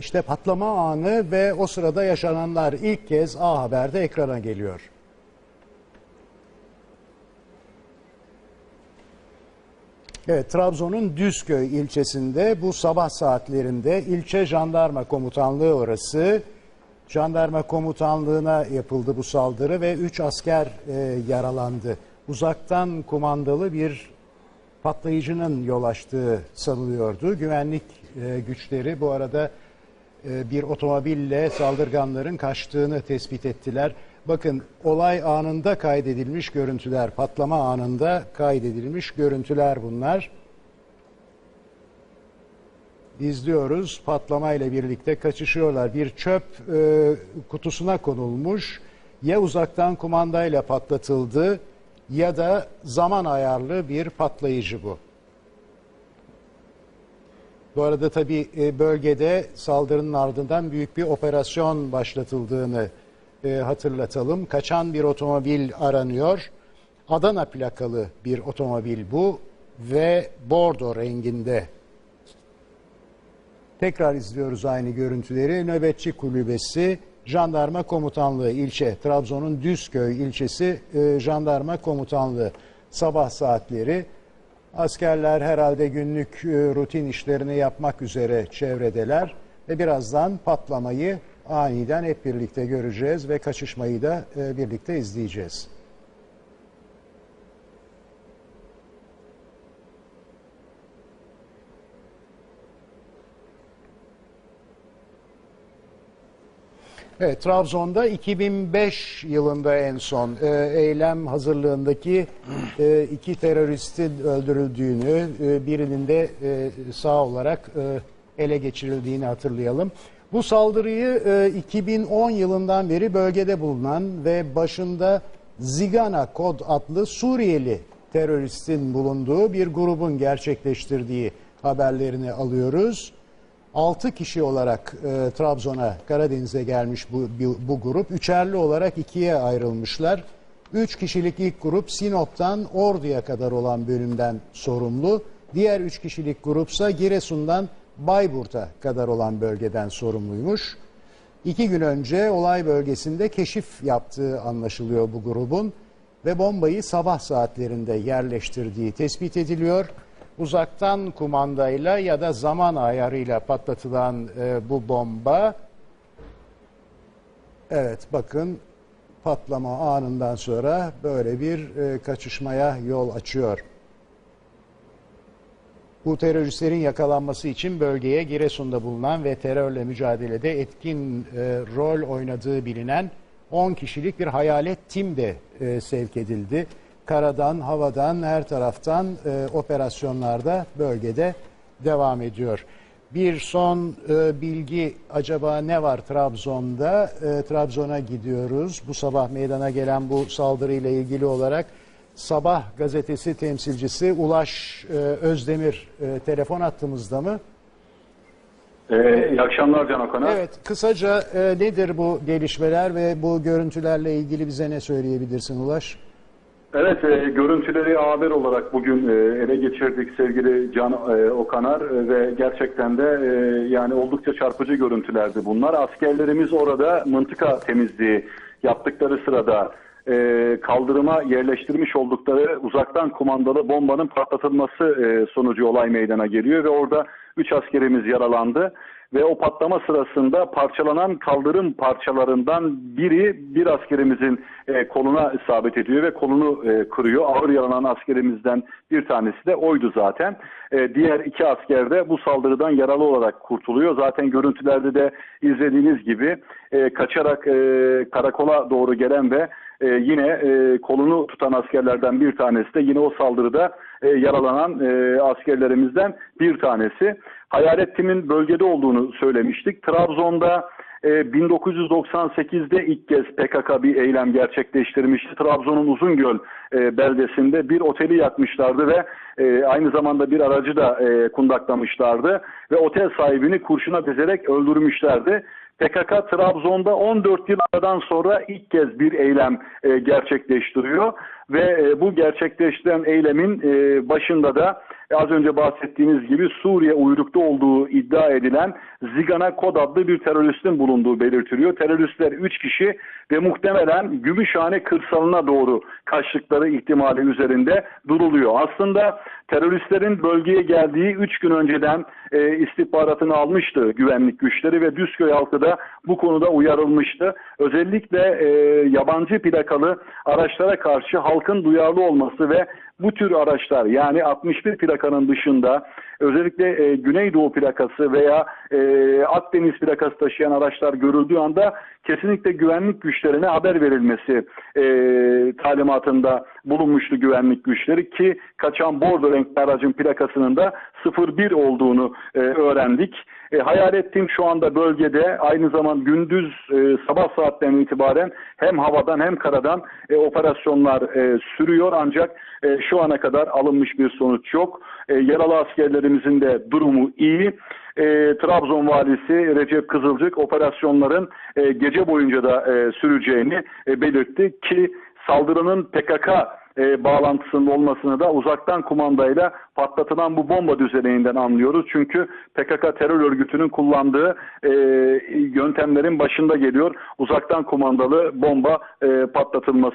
İşte patlama anı ve o sırada yaşananlar ilk kez A Haber'de ekrana geliyor. Evet, Trabzon'un Düzköy ilçesinde bu sabah saatlerinde ilçe jandarma komutanlığı orası jandarma komutanlığına yapıldı bu saldırı ve 3 asker e, yaralandı. Uzaktan kumandalı bir patlayıcının yol açtığı sanılıyordu. Güvenlik e, güçleri bu arada bir otomobille saldırganların kaçtığını tespit ettiler. Bakın olay anında kaydedilmiş görüntüler, patlama anında kaydedilmiş görüntüler bunlar. İzliyoruz patlama ile birlikte kaçışıyorlar. Bir çöp e, kutusuna konulmuş ya uzaktan kumandayla patlatıldı ya da zaman ayarlı bir patlayıcı bu. Bu arada tabii e, bölgede saldırının ardından büyük bir operasyon başlatıldığını e, hatırlatalım. Kaçan bir otomobil aranıyor. Adana plakalı bir otomobil bu ve bordo renginde. Tekrar izliyoruz aynı görüntüleri. Nöbetçi Kulübesi Jandarma Komutanlığı ilçe, Trabzon'un Düzköy ilçesi e, Jandarma Komutanlığı sabah saatleri. Askerler herhalde günlük e, rutin işlerini yapmak üzere çevredeler ve birazdan patlamayı aniden hep birlikte göreceğiz ve kaçışmayı da e, birlikte izleyeceğiz. Evet, Trabzon'da 2005 yılında en son e, eylem hazırlığındaki e, iki teröristin öldürüldüğünü, e, birinin de e, sağ olarak e, ele geçirildiğini hatırlayalım. Bu saldırıyı e, 2010 yılından beri bölgede bulunan ve başında Zigana Kod adlı Suriyeli teröristin bulunduğu bir grubun gerçekleştirdiği haberlerini alıyoruz. 6 kişi olarak e, Trabzon'a, Karadeniz'e gelmiş bu, bu, bu grup. Üçerli olarak ikiye ayrılmışlar. 3 kişilik ilk grup Sinop'tan Ordu'ya kadar olan bölümden sorumlu. Diğer 3 kişilik grupsa Giresun'dan Bayburt'a kadar olan bölgeden sorumluymuş. İki gün önce olay bölgesinde keşif yaptığı anlaşılıyor bu grubun ve bombayı sabah saatlerinde yerleştirdiği tespit ediliyor uzaktan kumandayla ya da zaman ayarıyla patlatılan e, bu bomba evet bakın patlama anından sonra böyle bir e, kaçışmaya yol açıyor. Bu teröristlerin yakalanması için bölgeye Giresun'da bulunan ve terörle mücadelede etkin e, rol oynadığı bilinen 10 kişilik bir hayalet tim de e, sevk edildi karadan, havadan, her taraftan e, operasyonlarda bölgede devam ediyor. Bir son e, bilgi acaba ne var Trabzon'da? E, Trabzon'a gidiyoruz. Bu sabah meydana gelen bu saldırıyla ilgili olarak Sabah gazetesi temsilcisi Ulaş e, Özdemir e, telefon attığımızda mı? Ee, iyi akşamlar Can Okan'a. Evet, kısaca e, nedir bu gelişmeler ve bu görüntülerle ilgili bize ne söyleyebilirsin Ulaş? Evet, e, görüntüleri haber olarak bugün e, ele geçirdik sevgili Can e, Okanar e, ve gerçekten de e, yani oldukça çarpıcı görüntülerdi bunlar. Askerlerimiz orada mıntıka temizliği yaptıkları sırada e, kaldırıma yerleştirmiş oldukları uzaktan kumandalı bombanın patlatılması e, sonucu olay meydana geliyor ve orada 3 askerimiz yaralandı ve o patlama sırasında parçalanan kaldırım parçalarından biri bir askerimizin e, koluna isabet ediyor ve kolunu e, kırıyor. Ağır yaralan askerimizden bir tanesi de oydu zaten. E, diğer iki asker de bu saldırıdan yaralı olarak kurtuluyor. Zaten görüntülerde de izlediğiniz gibi e, kaçarak e, karakola doğru gelen ve e, yine e, kolunu tutan askerlerden bir tanesi de yine o saldırıda e, yaralanan e, askerlerimizden bir tanesi. Hayalet Tim'in bölgede olduğunu söylemiştik. Trabzon'da e, 1998'de ilk kez PKK bir eylem gerçekleştirmişti. Trabzon'un Uzungöl e, beldesinde bir oteli yakmışlardı ve e, aynı zamanda bir aracı da e, kundaklamışlardı ve otel sahibini kurşuna dizerek öldürmüşlerdi. PKK Trabzon'da 14 yıl aradan sonra ilk kez bir eylem e, gerçekleştiriyor ve e, bu gerçekleştiren eylemin e, başında da az önce bahsettiğiniz gibi Suriye uyrukta olduğu iddia edilen Zigana Kod adlı bir teröristin bulunduğu belirtiliyor. Teröristler 3 kişi ve muhtemelen Gümüşhane kırsalına doğru kaçtıkları ihtimali üzerinde duruluyor. Aslında teröristlerin bölgeye geldiği 3 gün önceden e, istihbaratını almıştı güvenlik güçleri ve Düzköy halkı da bu konuda uyarılmıştı. Özellikle e, yabancı plakalı araçlara karşı halkın duyarlı olması ve bu tür araçlar yani 61 plakanın dışında özellikle e, Güneydoğu plakası veya e, Akdeniz plakası taşıyan araçlar görüldüğü anda kesinlikle güvenlik güçlerine haber verilmesi e, talimatında bulunmuştu güvenlik güçleri ki kaçan bordo renkli aracın plakasının da 01 olduğunu e, öğrendik. E, hayal ettiğim şu anda bölgede aynı zaman gündüz e, sabah saatlerinden itibaren hem havadan hem karadan e, operasyonlar e, sürüyor ancak e, şu ana kadar alınmış bir sonuç yok. E, yaralı askerlerimizin de durumu iyi. E, Trabzon valisi Recep Kızılcık operasyonların e, gece boyunca da e, süreceğini e, belirtti ki saldırının PKK e, bağlantısının olmasını da uzaktan kumandayla patlatılan bu bomba düzeneğinden anlıyoruz. Çünkü PKK terör örgütünün kullandığı e, yöntemlerin başında geliyor uzaktan kumandalı bomba e, patlatılması.